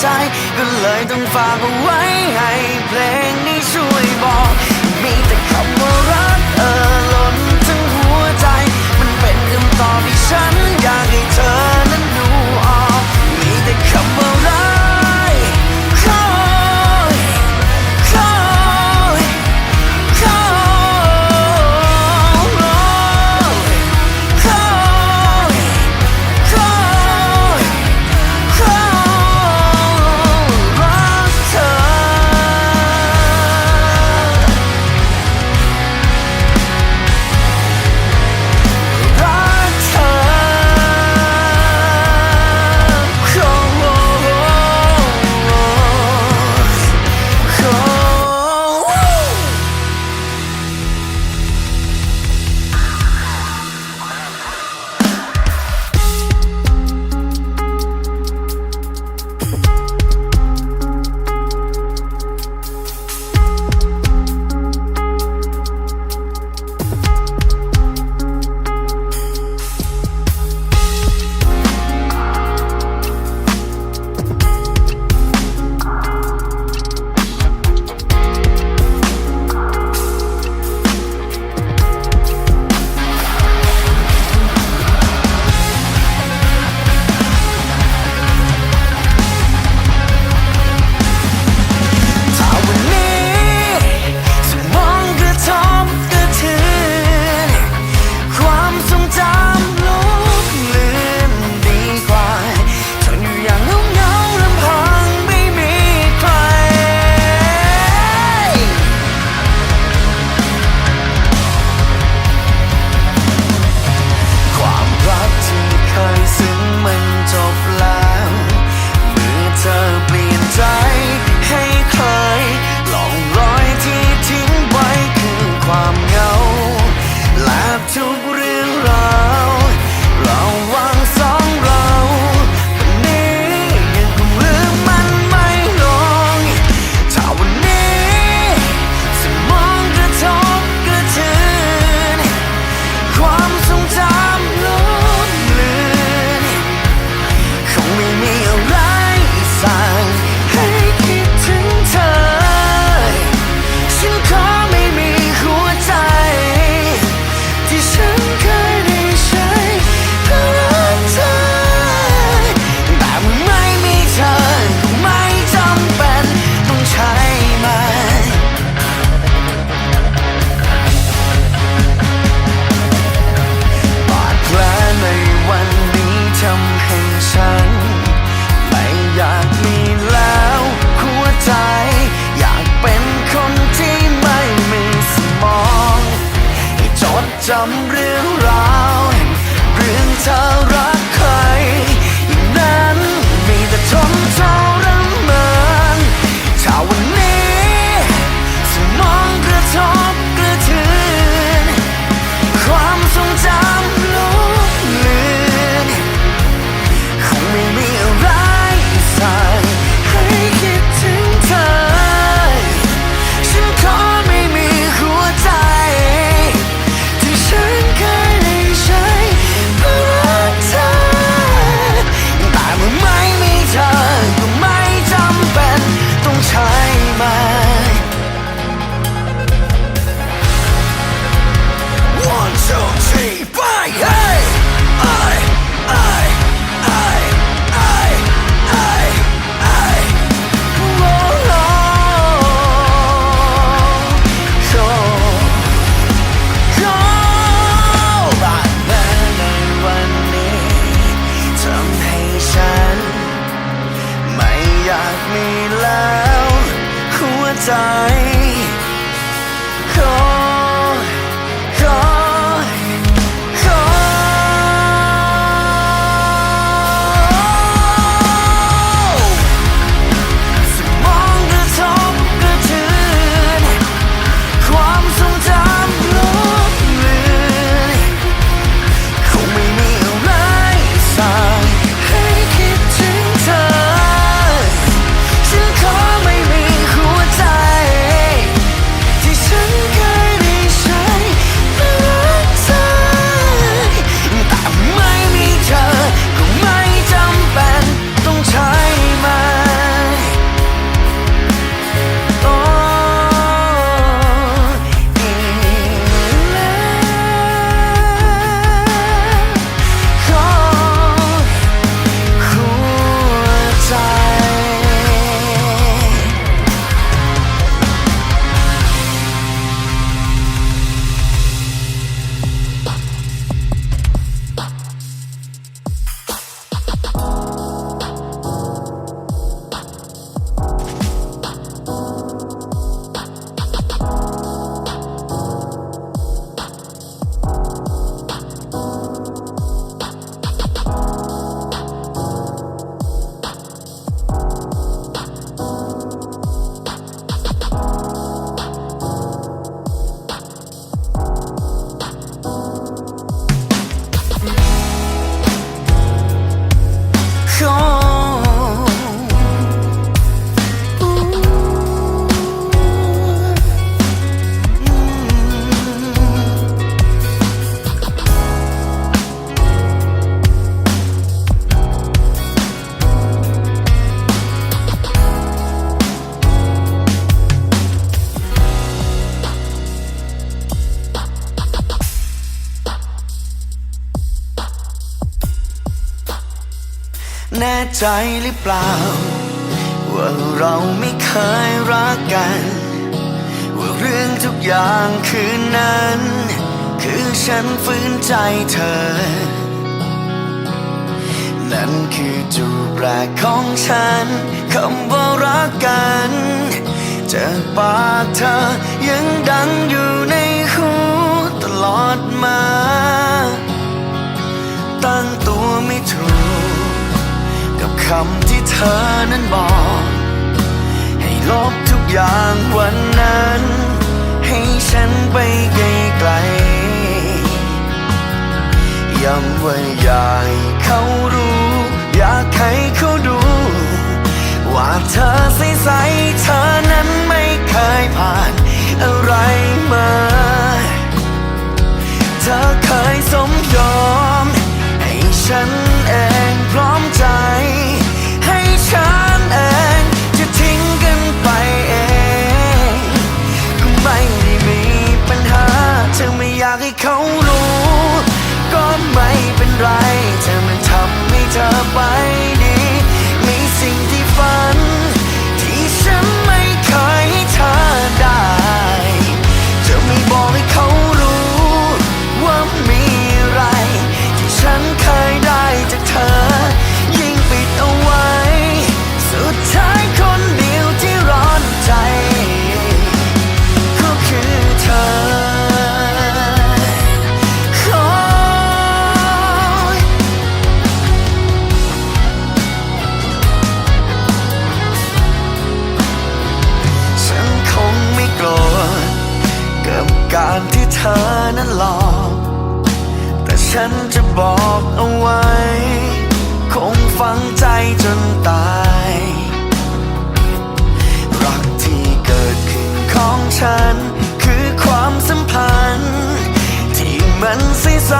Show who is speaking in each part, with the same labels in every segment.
Speaker 1: ใจ ก็เลยต้องฝากเอาไว้ให้เพลงนี้ช่วยบอก ใจหรือเปล่า ว่าเราไม่เคยรักกัน ว่าเรื่องทุกอย่างคืนนั้น คือฉันฝืนใจเธอ นั่นคือจูบแรกของฉันคำว่ารักกันจะปากเธอยังดังอยู่ในหูตลอดมา ตั้งตัวไม่ถูก กับคำที่เธอนั้นบอก ให้ลบทุกอย่างวันนั้น ให้ฉันไปไกลไกลย้ำว่าอยากให้เขารู้ อยากให้เขาดู ว่าเธอใสใสเธอนั้นไม่เคยผ่านอะไรมา เธอเคยสมยอม ให้ฉันเองพร้อมใจ มันใส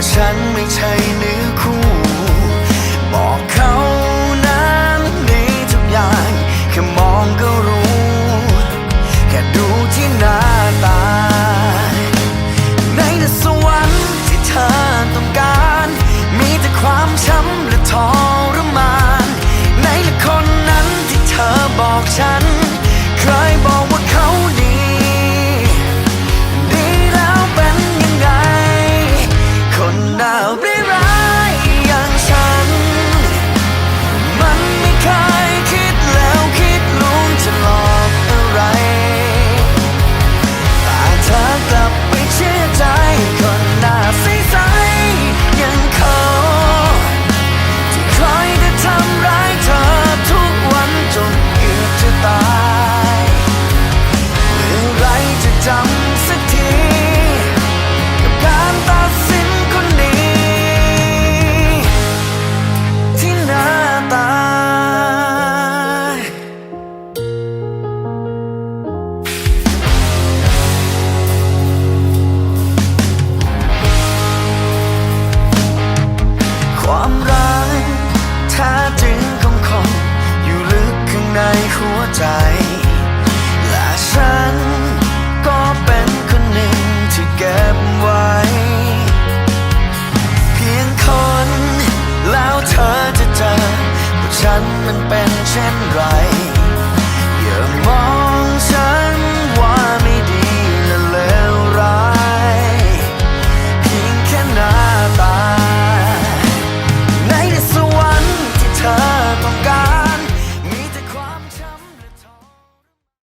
Speaker 1: ว่าฉันไม่ใช่เนื้อคู่ บอกเขานั้นนี้ทุกอย่างแค่มองก็รู้ แค่ดูที่หน้าตา ในนสวรรค์ที่เธอต้องการ มีแต่ความช้ำและทรมาน ในละคนนั้นที่เธอบอกฉัน